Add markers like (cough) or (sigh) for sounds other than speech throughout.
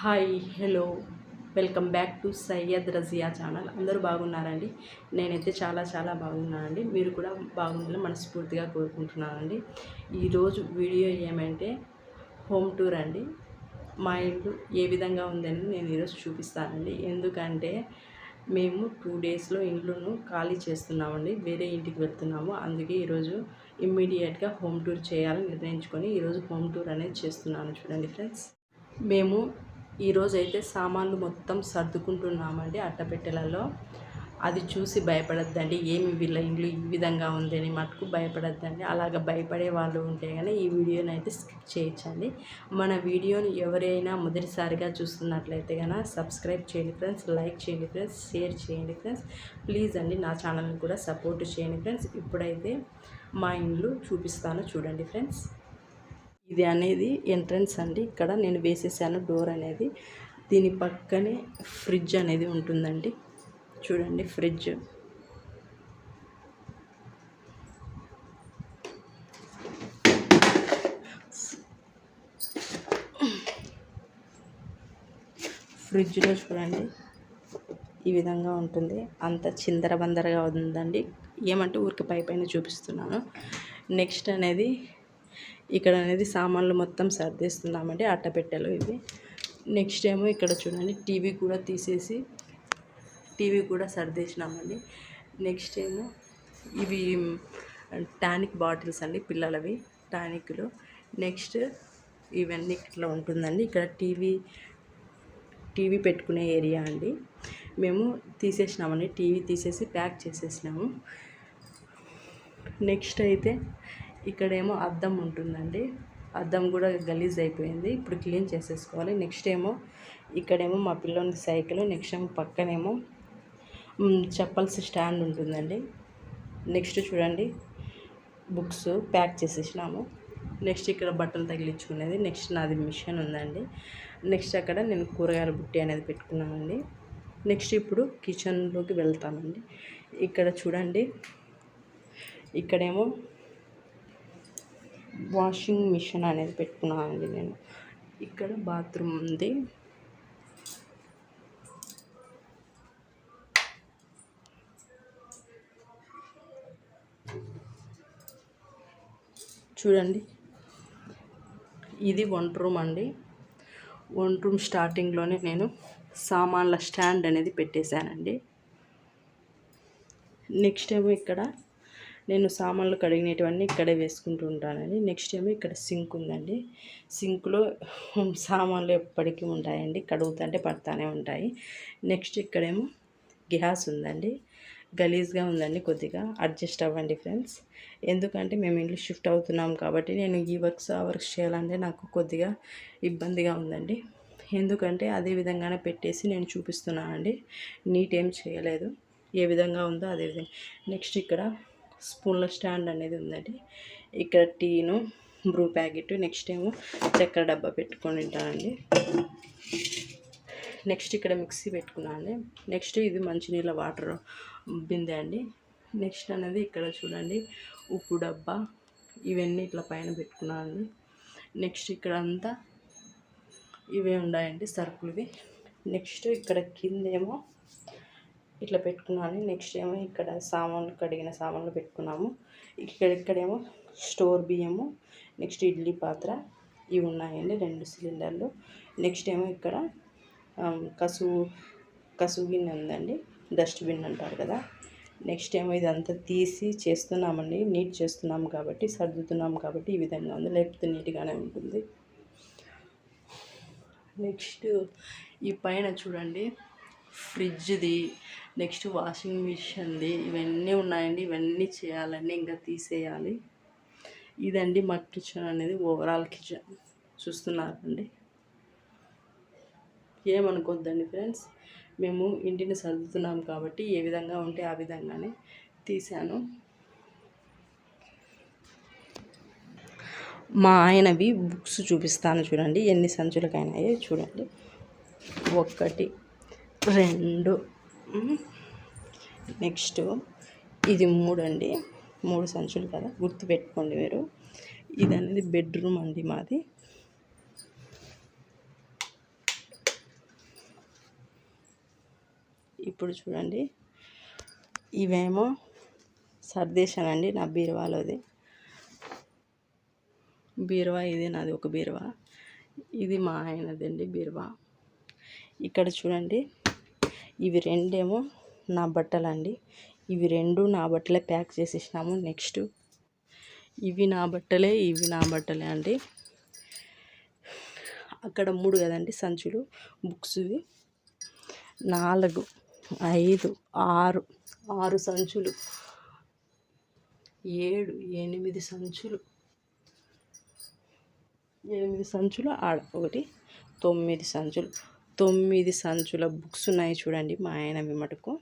Hi hello. Welcome back to Syed Razia channel. అందరూ బాగున్నారండి? నేనైతే చాలా చాలా బాగున్నానండి. మీరు కూడా బాగుండాలని మనస్ఫూర్తిగా కోరుకుంటున్నానండి. ఈరోజు వీడియో ఏమంటే హోమ్ టూర్ అండి. మా ఇల్లు ఏ విధంగా ఉందని నేను ఈరోజు చూపిస్తానండి. ఎందుకంటే మేము టూ డేస్లో ఇల్లును ఖాళీ చేస్తున్నామండి. వేరే ఇంటికి వెళ్తున్నాము. అందుకే ఈరోజు ఇమ్మీడియట్గా హోమ్ టూర్ చేయాలని నిర్ణయించుకొని ఈరోజు హోమ్ టూర్ అనేది చేస్తున్నాను. చూడండి ఫ్రెండ్స్. మేము ఈరోజు అయితే సామాన్లు మొత్తం సర్దుకుంటున్నామండి అట్టపెట్టెలలో అది చూసి భయపడద్దండి. ఏమి వీళ్ళ ఇల్లు ఈ విధంగా ఉందని మటుకు భయపడద్దండి. అలాగ భయపడే వాళ్ళు ఉంటే కానీ ఈ వీడియోని అయితే స్కిప్ చేయొచ్చండి. మన వీడియోని ఎవరైనా మొదటిసారిగా చూస్తున్నట్లయితే కనుక సబ్స్క్రైబ్ చేయండి ఫ్రెండ్స్ లైక్ చేయండి ఫ్రెండ్స్ షేర్ చేయండి ఫ్రెండ్స్. ప్లీజ్ అండి నా ఛానల్ని కూడా సపోర్ట్ చేయండి ఫ్రెండ్స్. ఇప్పుడైతే మా ఇంట్లో చూపిస్తాను చూడండి ఫ్రెండ్స్. ఇది అనేది ఎంట్రన్స్ అండి. ఇక్కడ నేను వేసేసాను డోర్ అనేది. దీని పక్కనే ఫ్రిడ్జ్ అనేది ఉంటుందండి. చూడండి ఫ్రిడ్జ్. ఫ్రిడ్జ్లో చూడండి. ఈ విధంగా ఉంటుంది. అంత చిందరబందరగా ఉందండి. ఏమంటే ఊరికి పై పైన చూపిస్తున్నాను. నెక్స్ట్ అనేది ఇక్కడ అనేది సామాన్లు మొత్తం సర్దేస్తున్నామండి అట్టపెట్టెలు ఇవి. నెక్స్ట్ ఏమో ఇక్కడ చూడండి టీవీ కూడా తీసేసి టీవీ కూడా సర్దేసినామండి. నెక్స్ట్ ఏమో ఇవి టానిక్ బాటిల్స్ అండి పిల్లలవి టానిక్లు. నెక్స్ట్ ఇవన్నీ ఇట్లా ఉంటుందండి. ఇక్కడ టీవీ టీవీ పెట్టుకునే ఏరియా అండి. మేము తీసేసినామండి టీవీ తీసేసి ప్యాక్ చేసేసినాము. నెక్స్ట్ అయితే ఇక్కడేమో అద్దం ఉంటుందండి. అద్దం కూడా గలీజ్ అయిపోయింది. ఇప్పుడు క్లీన్ చేసేసుకోవాలి. నెక్స్ట్ ఏమో ఇక్కడేమో మా పిల్లోని సైకిల్ నెక్స్ట్ ఏమో పక్కనేమో చెప్పల్స్ స్టాండ్ ఉంటుందండి. నెక్స్ట్ చూడండి బుక్స్ ప్యాక్ చేసేసినాము. నెక్స్ట్ ఇక్కడ బట్టలు తగిలించుకునేది. నెక్స్ట్ నాది మిషన్ ఉందండి. నెక్స్ట్ అక్కడ నేను కూరగాయల బుట్టి అనేది పెట్టుకున్నానండి. నెక్స్ట్ ఇప్పుడు కిచెన్లోకి వెళ్తానండి ఇక్కడ చూడండి ఇక్కడేమో వాషింగ్ మిషన్ అనేది పెట్టుకున్నానండి నేను. ఇక్కడ బాత్రూమ్ ఉంది. చూడండి. ఇది వన్ రూమ్ అండి. వన్ రూమ్ స్టార్టింగ్లోనే నేను సామాన్ల స్టాండ్ అనేది పెట్టేశానండి. నెక్స్ట్ ఏమో ఇక్కడ నేను సామాన్లు కడిగినటువన్నీ ఇక్కడే వేసుకుంటూ ఉంటానండి. నెక్స్ట్ ఏమో ఇక్కడ సింక్ ఉందండి. సింక్లో (laughs) సామాన్లు ఎప్పటికీ ఉంటాయండి. కడుగుతుంటే పడతానే ఉంటాయి. నెక్స్ట్ ఇక్కడేమో గ్యాస్ ఉందండి. గలీజ్గా ఉందండి కొద్దిగా. అడ్జస్ట్ అవ్వండి ఫ్రెండ్స్. ఎందుకంటే మేము ఇంట్లో షిఫ్ట్ అవుతున్నాం కాబట్టి నేను ఈ వర్క్స్ ఆ వర్క్స్ చేయాలంటే నాకు కొద్దిగా ఇబ్బందిగా ఉందండి. ఎందుకంటే అదే విధంగానే పెట్టేసి నేను చూపిస్తున్నానండి. నీట్ ఏం చేయలేదు. ఏ విధంగా ఉందో అదే విధంగా. నెక్స్ట్ ఇక్కడ స్పూన్ల స్టాండ్ అనేది ఉందండి. ఇక్కడ టీను బ్రూ ప్యాకెట్ నెక్స్ట్ ఏమో చక్కెర డబ్బా పెట్టుకొని ఉంటానండి నెక్స్ట్ ఇక్కడ మిక్సీ పెట్టుకున్నాను నెక్స్ట్ ఇది మంచినీళ్ళ వాటర్ బిందె అండి. నెక్స్ట్ అనేది ఇక్కడ చూడండి ఉప్పు డబ్బా ఇవన్నీ ఇట్లా పైన పెట్టుకున్నాను నెక్స్ట్ ఇక్కడ అంతా ఇవే ఉన్నాయండి సరుకులువి నెక్స్ట్ ఇక్కడ కిందేమో ఇట్లా పెట్టుకున్నాను నెక్స్ట్ ఏమో ఇక్కడ సామాన్లు కడిగిన సామాన్లు పెట్టుకున్నాము. ఇక్కడ ఇక్కడేమో స్టోర్ బియ్యము నెక్స్ట్ ఇడ్లీ పాత్ర ఇవి ఉన్నాయండి రెండు సిలిండర్లు. నెక్స్ట్ ఏమో ఇక్కడ కసువు కసువు గిన్నె ఉందండి డస్ట్బిన్ అంటారు కదా. నెక్స్ట్ ఏమో ఇదంతా తీసి చేస్తున్నామండి నీట్ చేస్తున్నాము కాబట్టి సర్దుతున్నాము కాబట్టి ఈ విధంగా ఉంది లేకపోతే నీట్గానే ఉంటుంది. నెక్స్ట్ ఈ పైన చూడండి ఫ్రిడ్జ్ది నెక్స్ట్ వాషింగ్ మిషన్ది ఇవన్నీ ఉన్నాయండి. ఇవన్నీ చేయాలండి. ఇంకా తీసేయాలి. ఇదండి మా కిచెన్ అనేది ఓవరాల్ కిచెన్. చూస్తున్నారండి? ఏమనుకోద్దండి ఫ్రెండ్స్? మేము ఇంటిని సర్దుతున్నాం కాబట్టి ఏ విధంగా ఉంటే ఆ విధంగానే తీశాను. మా ఆయనవి బుక్స్ చూపిస్తాను చూడండి. ఎన్ని సంచులకైనాయో చూడండి. ఒకటి రెండు. నెక్స్ట్ ఇది మూడు అండి. మూడు సంచులు కదా. గుర్తుపెట్టుకోండి మీరు. ఇది అనేది బెడ్రూమ్ అండి మాది. ఇప్పుడు చూడండి. ఇవేమో సర్దేశానండి నా బీరువాలోది. బీరువా ఇది నాది ఒక బీరువా. ఇది మా ఆయనదండి బీరువా. ఇక్కడ చూడండి. ఇవి రెండేమో నా బట్టలండి. ఇవి రెండు నా బట్టలే ప్యాక్ చేసేసినాము నెక్స్ట్. ఇవి నా బట్టలే ఇవి నా బట్టలే అండి. అక్కడ మూడు కదండి సంచులు బుక్స్వి నాలుగు ఐదు ఆరు ఆరు సంచులు. ఏడు ఎనిమిది సంచులు. ఎనిమిది సంచులు ఆడ ఒకటి తొమ్మిది సంచులు. తొమ్మిది సంచుల బుక్స్ ఉన్నాయి చూడండి మా ఆయన మటుకు.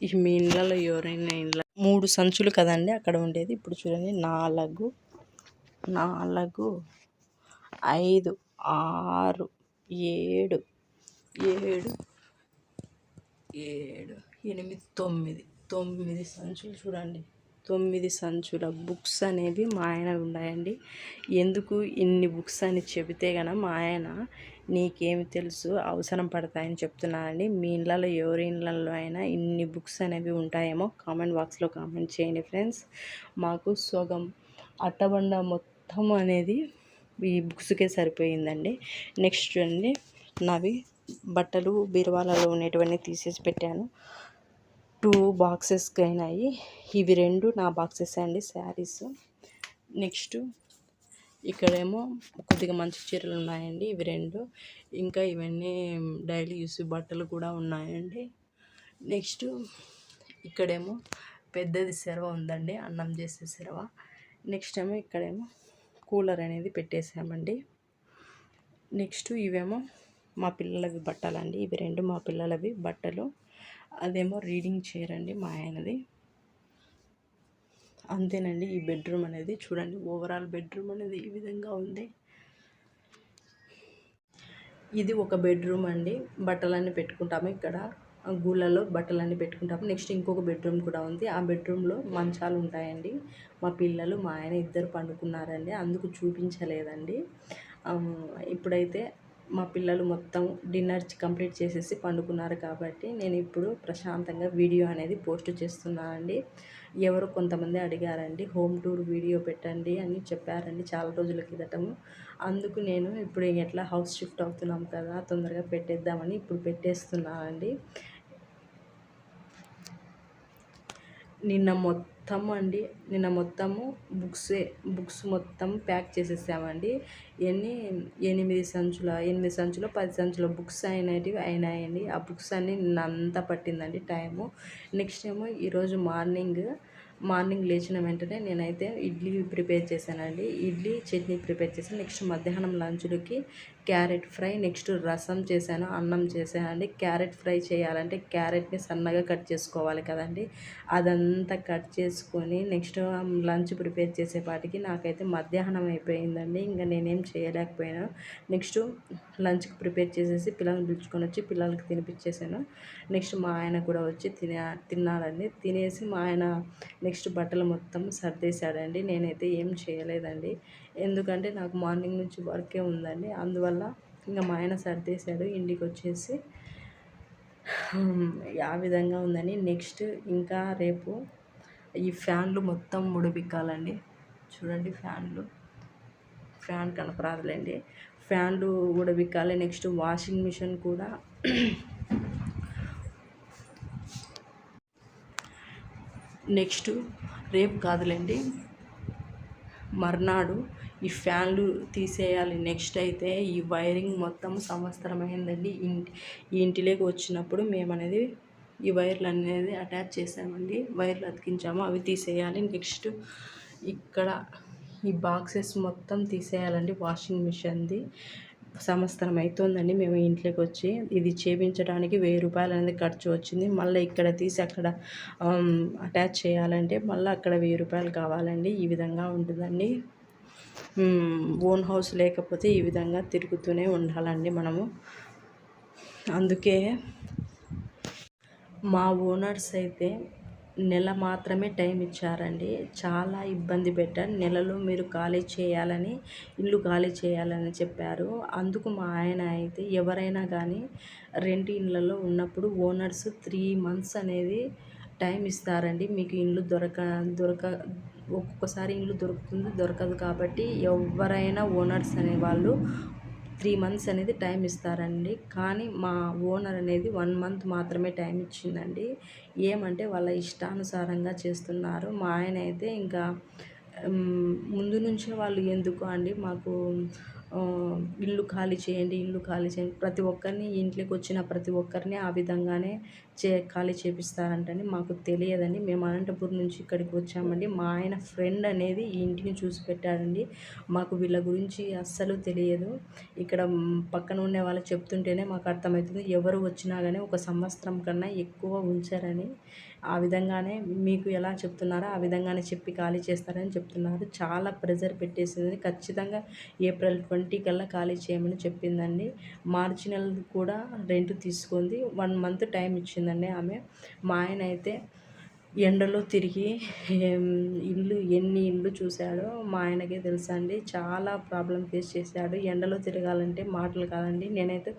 ఈ మీ ఇండ్లలో ఎవరైనా ఇండ్ల మూడు సంచులు కదండి అక్కడ ఉండేది. ఇప్పుడు చూడండి నాలుగు నాలుగు ఐదు ఆరు ఏడు ఏడు ఏడు ఎనిమిది తొమ్మిది తొమ్మిది సంచులు చూడండి. తొమ్మిది సంచుల బుక్స్ అనేవి మా ఆయన ఉన్నాయండి. ఎందుకు ఇన్ని బుక్స్ అని చెబితే గన మా ఆయన నీకేమి తెలుసు అవసరం పడతాయని చెప్తున్నానండి. మీ ఇళ్ళలో ఎవరి ఇళ్ళల్లో అయినా ఇన్ని బుక్స్ అనేవి ఉంటాయేమో కామెంట్ బాక్స్లో కామెంట్ చేయండి ఫ్రెండ్స్. మాకు సొగం అట్టబండ మొత్తం అనేది ఈ బుక్స్కే సరిపోయిందండి. నెక్స్ట్ చూడండి నావి బట్టలు బీరువాలలో ఉండేటివన్నీ తీసేసి పెట్టాను. టూ బాక్సెస్కి అయినాయి ఇవి రెండు నా బాక్సెస్ అండి శారీస్. నెక్స్ట్ ఇక్కడేమో కొద్దిగా మంచి చీరలు ఉన్నాయండి. ఇవి రెండు. ఇంకా ఇవన్నీ డైలీ యూస్ బట్టలు కూడా ఉన్నాయండి. నెక్స్ట్ ఇక్కడేమో పెద్దది సెరవ ఉందండి. అన్నం చేసే సెరవ. నెక్స్ట్ ఏమో ఇక్కడేమో కూలర్ అనేది పెట్టేసామండి. నెక్స్ట్ ఇవేమో మా పిల్లలవి బట్టలండి. ఇవి రెండు మా పిల్లలవి బట్టలు. అదేమో రీడింగ్ చైర్ అండి మా ఆయనది. అంతేనండి. ఈ బెడ్రూమ్ అనేది చూడండి. ఓవరాల్ బెడ్రూమ్ అనేది ఈ విధంగా ఉంది. ఇది ఒక బెడ్రూమ్ అండి. బట్టలన్నీ పెట్టుకుంటాము ఇక్కడ. గూళ్ళలో బట్టలన్నీ పెట్టుకుంటాము. నెక్స్ట్ ఇంకొక బెడ్రూమ్ కూడా ఉంది. ఆ బెడ్రూమ్లో మంచాలు ఉంటాయండి. మా పిల్లలు మా ఆయన ఇద్దరు పండుకున్నారండి. అందుకు చూపించలేదండి. ఇప్పుడైతే మా పిల్లలు మొత్తం డిన్నర్ కంప్లీట్ చేసేసి పండుకున్నారు కాబట్టి నేను ఇప్పుడు ప్రశాంతంగా వీడియో అనేది పోస్ట్ చేస్తున్నానండి. ఎవరు కొంతమంది అడిగారండి హోమ్ టూర్ వీడియో పెట్టండి అని చెప్పారండి చాలా రోజుల కిందటము అందుకు నేను ఇప్పుడు ఎట్లా హౌస్ షిఫ్ట్ అవుతున్నాం కదా తొందరగా పెట్టేద్దామని ఇప్పుడు పెట్టేస్తున్నానండి. నిన్న మొత్తం అండి. నిన్న మొత్తము బుక్సే బుక్స్ మొత్తం ప్యాక్ చేసేసామండి. ఎన్ని? ఎనిమిది సంచుల ఎనిమిది సంచులు పది సంచుల బుక్స్ అయినవి అయినాయండి. ఆ బుక్స్ అన్నీ నిన్న అంతా పట్టిందండి టైము. నెక్స్ట్ ఏమో ఈరోజు మార్నింగ్ మార్నింగ్ లేచిన వెంటనే నేనైతే ఇడ్లీ ప్రిపేర్ చేశానండి. ఇడ్లీ చట్నీ ప్రిపేర్ చేశాను నెక్స్ట్ మధ్యాహ్నం లంచ్లోకి క్యారెట్ ఫ్రై నెక్స్ట్ రసం చేశాను అన్నం చేశానండి. క్యారెట్ ఫ్రై చేయాలంటే క్యారెట్ని సన్నగా కట్ చేసుకోవాలి కదండి. అదంతా కట్ చేసుకొని నెక్స్ట్ లంచ్ ప్రిపేర్ చేసేపాటికి నాకైతే మధ్యాహ్నం అయిపోయిందండి. ఇంకా నేనేం చేయలేకపోయాను. నెక్స్ట్ లంచ్కి ప్రిపేర్ చేసేసి పిల్లల్ని పిలుచుకొని వచ్చి పిల్లలకి తినిపించేసాను నెక్స్ట్ మా ఆయన కూడా వచ్చి తినే తిన్నాడండి. తినేసి మా ఆయన నెక్స్ట్ బట్టలు మొత్తం సర్దేశాడండి. నేనైతే ఏం చేయలేదండి. ఎందుకంటే నాకు మార్నింగ్ నుంచి వర్కే ఉందండి. అందువల్ల ఇంకా మా ఆయన సర్దేశాడు. ఇంటికి వచ్చేసి ఆ విధంగా ఉందని నెక్స్ట్ ఇంకా రేపు ఈ ఫ్యాన్లు మొత్తం ముడిపిక్కాలండి. చూడండి ఫ్యాన్లు. ఫ్యాన్ కనపరాదులేండి. ఫ్యాన్లు ఉడబిక్కాలి నెక్స్ట్ వాషింగ్ మిషన్ కూడా నెక్స్ట్ రేపు కాదులేండి. మర్నాడు ఈ ఫ్యాన్లు తీసేయాలి. నెక్స్ట్ అయితే ఈ వైరింగ్ మొత్తం సంవత్సరమైందండి. ఇంటి ఇంటిలోకి వచ్చినప్పుడు మేము అనేది ఈ వైర్లు అనేది అటాచ్ చేసామండి. వైర్లు అతికించాము అవి తీసేయాలి. నెక్స్ట్ ఇక్కడ ఈ బాక్సెస్ మొత్తం తీసేయాలండి. వాషింగ్ మిషన్ది. సంవత్సరం అవుతుందండి మేము ఇంట్లోకి వచ్చి. ఇది చేపించడానికి వెయ్యి రూపాయలు అనేది ఖర్చు వచ్చింది. మళ్ళీ ఇక్కడ తీసి అక్కడ అటాచ్ చేయాలంటే మళ్ళీ అక్కడ వెయ్యి రూపాయలు కావాలండి. ఈ విధంగా ఉంటుందండి. ఓన్ హౌస్ లేకపోతే ఈ విధంగా తిరుగుతూనే ఉండాలండి మనము. అందుకే మా ఓనర్స్ అయితే నెల మాత్రమే టైం ఇచ్చారండి. చాలా ఇబ్బంది పెట్టారు. నెలలో మీరు ఖాళీ చేయాలని ఇల్లు ఖాళీ చేయాలని చెప్పారు. అందుకు మా ఆయన అయితే ఎవరైనా కానీ రెంట్ ఇళ్ళలో ఉన్నప్పుడు ఓనర్స్ త్రీ మంత్స్ అనేది టైం ఇస్తారండి. మీకు ఇల్లు దొరక దొరక ఒక్కొక్కసారి ఇల్లు దొరుకుతుంది దొరకదు కాబట్టి ఎవరైనా ఓనర్స్ అనేవాళ్ళు త్రీ మంత్స్ అనేది టైం ఇస్తారండి. కానీ మా ఓనర్ అనేది వన్ మంత్ మాత్రమే టైం ఇచ్చిందండి. ఏమంటే వాళ్ళ ఇష్టానుసారంగా చేస్తున్నారు. మా ఆయన అయితే ఇంకా ముందు నుంచే వాళ్ళు ఎందుకు అండి మాకు ఇల్లు ఖాళీ చేయండి ఇల్లు ఖాళీ చేయండి. ప్రతి ఒక్కరిని ఇంట్లోకి వచ్చిన ప్రతి ఒక్కరిని ఆ విధంగానే చే ఖాళీ చేపిస్తారంటండి మాకు తెలియదండి. మేము అనంతపురం నుంచి ఇక్కడికి వచ్చామండి. మా ఆయన ఫ్రెండ్ అనేది ఈ ఇంటిని చూసి పెట్టాడండి. మాకు వీళ్ళ గురించి అస్సలు తెలియదు. ఇక్కడ పక్కన ఉండే వాళ్ళు చెప్తుంటేనే మాకు అర్థమవుతుంది. ఎవరు వచ్చినా కానీ ఒక సంవత్సరం కన్నా ఎక్కువ ఉంచారని ఆ విధంగానే మీకు ఎలా చెప్తున్నారో ఆ విధంగానే చెప్పి ఖాళీ చేస్తారని చెప్తున్నారు. చాలా ప్రెజర్ పెట్టేసింది ఖచ్చితంగా ఏప్రిల్ ట్వంటీ కల్లా ఖాళీ చేయమని చెప్పిందండి. మార్చి నెల కూడా రెంట్ తీసుకుంది. వన్ మంత్ టైం ఇచ్చిందండి ఆమె. మా ఆయన అయితే ఎండలో తిరిగి ఇల్లు ఎన్ని ఇల్లు చూశాడో మా ఆయనకే తెలుసా అండి చాలా ప్రాబ్లం ఫేస్ చేశాడు. ఎండలో తిరగాలంటే మాటలు కాదండి. నేనైతే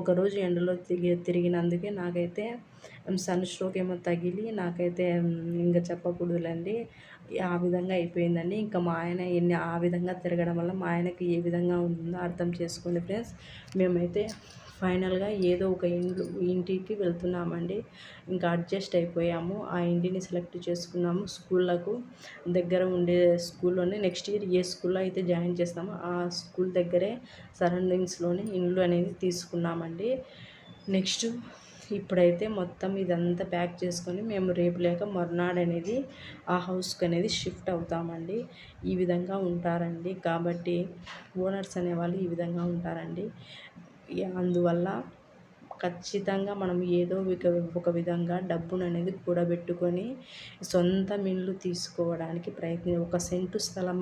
ఒకరోజు ఎండలో తిరిగి తిరిగినందుకే నాకైతే సన్ స్ట్రోక్ ఏమో తగిలి నాకైతే ఇంకా చెప్పకూడదులేండి. ఆ విధంగా అయిపోయిందండి. ఇంకా మా ఆయన ఎన్ని ఆ విధంగా తిరగడం వల్ల మా ఆయనకి ఏ విధంగా ఉంటుందో అర్థం చేసుకోండి ఫ్రెండ్స్. మేమైతే ఫైనల్గా ఏదో ఒక ఇండ్లు ఇంటికి వెళ్తున్నామండి. ఇంకా అడ్జస్ట్ అయిపోయాము. ఆ ఇంటిని సెలెక్ట్ చేసుకున్నాము స్కూళ్ళకు. దగ్గర ఉండే స్కూల్లోనే నెక్స్ట్ ఇయర్ ఏ స్కూల్లో అయితే జాయిన్ చేస్తామో ఆ స్కూల్ దగ్గరే సరౌండింగ్స్లోనే ఇండ్లు అనేది తీసుకున్నామండి. నెక్స్ట్ ఇప్పుడైతే మొత్తం ఇదంతా ప్యాక్ చేసుకొని మేము రేపు లేక మర్నాడు అనేది ఆ హౌస్కి అనేది షిఫ్ట్ అవుతామండి. ఈ విధంగా ఉంటారండి. కాబట్టి ఓనర్స్ అనేవాళ్ళు ఈ విధంగా ఉంటారండి. అందువల్ల ఖచ్చితంగా మనం ఏదో ఒక విధంగా డబ్బును అనేది కూడబెట్టుకొని సొంత మిల్లు తీసుకోవడానికి ప్రయత్నం ఒక సెంటు స్థలం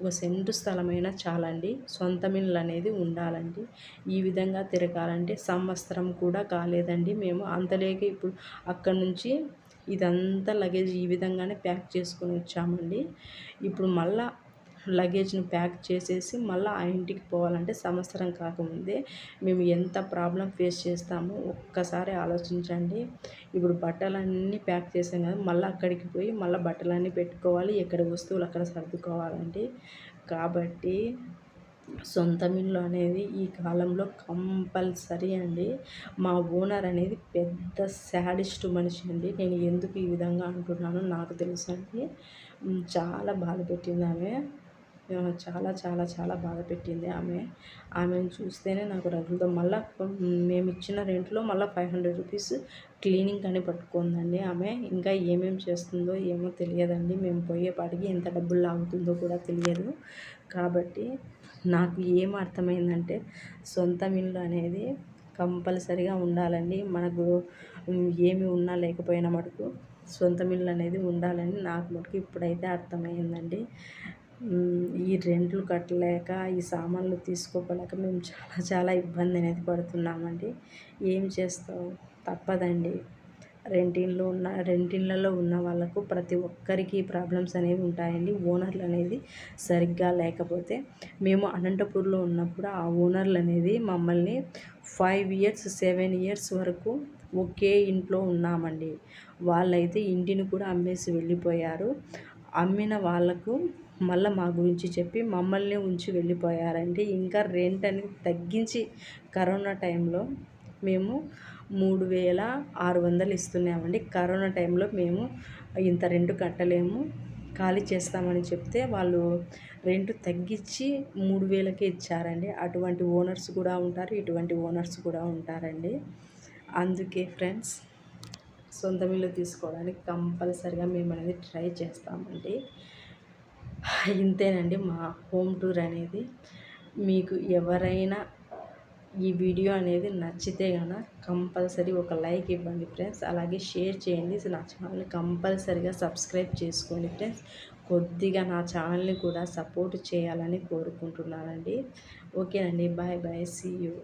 ఒక సెంటు స్థలమైనా చాలండి. సొంత మిల్లు అనేది ఉండాలండి. ఈ విధంగా తిరగాలంటే సంవత్సరం కూడా కాలేదండి మేము. అంతలేక ఇప్పుడు అక్కడి నుంచి ఇదంతా లగేజ్ ఈ విధంగానే ప్యాక్ చేసుకొని వచ్చామండి. ఇప్పుడు మళ్ళా లగేజ్ని ప్యాక్ చేసేసి మళ్ళీ ఆ ఇంటికి పోవాలంటే సంవత్సరం కాకముందే మేము ఎంత ప్రాబ్లం ఫేస్ చేస్తామో ఒక్కసారి ఆలోచించండి. ఇప్పుడు బట్టలన్నీ ప్యాక్ చేసాం కదా మళ్ళీ అక్కడికి పోయి మళ్ళీ బట్టలన్నీ పెట్టుకోవాలి ఎక్కడ వస్తువులు అక్కడ సర్దుకోవాలండి. కాబట్టి సొంత ఇల్లు అనేది ఈ కాలంలో కంపల్సరీ అండి. మా ఓనర్ అనేది పెద్ద శాడిస్ట్ మనిషి అండి. నేను ఎందుకు ఈ విధంగా అంటున్నానో నాకు తెలుసు అండి చాలా బాధ పెట్టింది ఆమె చాలా చాలా చాలా బాధ పెట్టింది ఆమె. ఆమెను చూస్తేనే నాకు రగులుతో మళ్ళీ మేము ఇచ్చిన రెంట్లో మళ్ళీ ఫైవ్ హండ్రెడ్ రూపీస్ క్లీనింగ్ అని పట్టుకుందండి ఆమె. ఇంకా ఏమేమి చేస్తుందో ఏమో తెలియదండి. మేము పోయేపాటికి ఎంత డబ్బులు లాగుతుందో కూడా తెలియదు. కాబట్టి నాకు ఏం అర్థమైందంటే సొంత ఇల్లు అనేది కంపల్సరిగా ఉండాలండి. మనకు ఏమి ఉన్నా లేకపోయినా మటుకు సొంత ఇల్లు అనేది ఉండాలని నాకు మటుకు ఇప్పుడైతే అర్థమైందండి. ఈ రెంట్లు కట్టలేక ఈ సామాన్లు తీసుకోలేక మేము చాలా చాలా ఇబ్బంది అనేది పడుతున్నామండి. ఏం చేస్తావు తప్పదండి. రెంటిళ్ళు ఉన్న రెంటిళ్ళలో ఉన్న వాళ్ళకు ప్రతి ఒక్కరికి ప్రాబ్లమ్స్ అనేవి ఉంటాయండి. ఓనర్లు అనేది సరిగ్గా లేకపోతే మేము అనంతపూర్లో ఉన్నప్పుడు ఆ ఓనర్లు అనేది మమ్మల్ని ఫైవ్ ఇయర్స్ సెవెన్ ఇయర్స్ వరకు ఒకే ఇంట్లో ఉన్నామండి. వాళ్ళైతే ఇంటిని కూడా అమ్మేసి వెళ్ళిపోయారు. అమ్మిన వాళ్ళకు మళ్ళీ మా గురించి చెప్పి మమ్మల్ని ఉంచి వెళ్ళిపోయారండి. ఇంకా రెంట్ అనేది తగ్గించి కరోనా టైంలో మేము మూడు వేల ఆరు వందలు ఇస్తున్నామండి. కరోనా టైంలో మేము ఇంత రెంట్ కట్టలేము. ఖాళీ చేస్తామని చెప్తే వాళ్ళు రెంట్ తగ్గించి మూడు వేలకే ఇచ్చారండి. అటువంటి ఓనర్స్ కూడా ఉంటారు ఇటువంటి ఓనర్స్ కూడా ఉంటారండి. అందుకే ఫ్రెండ్స్ సొంత ఇల్లు తీసుకోవడానికి కంపల్సరిగా మేము అనేది ట్రై చేస్తామండి. ఇంతేనండి మా హోమ్ టూర్ అనేది. మీకు ఎవరైనా ఈ వీడియో అనేది నచ్చితే కనుక కంపల్సరీ ఒక లైక్ ఇవ్వండి ఫ్రెండ్స్. అలాగే షేర్ చేయండి. నా ఛానల్ని కంపల్సరీగా సబ్స్క్రైబ్ చేసుకోండి ఫ్రెండ్స్. కొద్దిగా నా ఛానల్ని కూడా సపోర్ట్ చేయాలని కోరుకుంటున్నానండి. ఓకేనండి. Bye bye. See you.